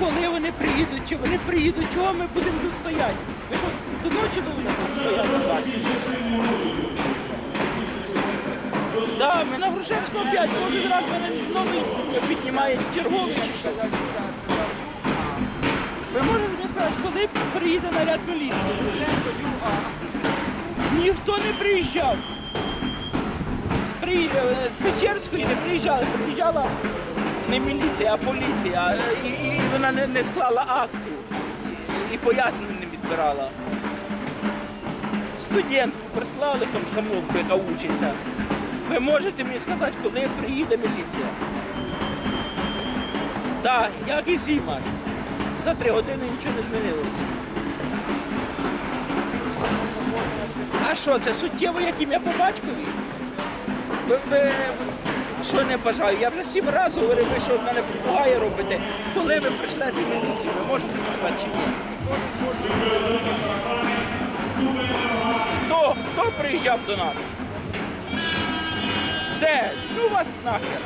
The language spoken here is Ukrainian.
коли вони приїдуть, чи вони приїдуть, чого ми будемо тут стояти? Ми що, до ночі повинні тут стояти? Да, ми на Грушевського 5, кожен раз мене новий піднімає черговий. Ви можете мені сказати, коли приїде наряд міліції? Ніхто не приїжджав. При, е, з Печерської не приїжджали, приїжджала не міліція, а поліція. І, і вона не, не склала акту і, і пояснень не відбирала. Студентку прислали комсомолку, яка учиться. Ви можете мені сказати, коли приїде міліція? Так, як і зима. За три години нічого не змінилося. А що, це суттєво, як ім'я по батькові? Ви, ви що не бажаю? Я вже сім разів говорив, ви що в мене попугає робите. Коли ви прийшлете міліцію, ви можете сказати чи ні? Хто? Хто приїжджав до нас? Все, ну вас нахер.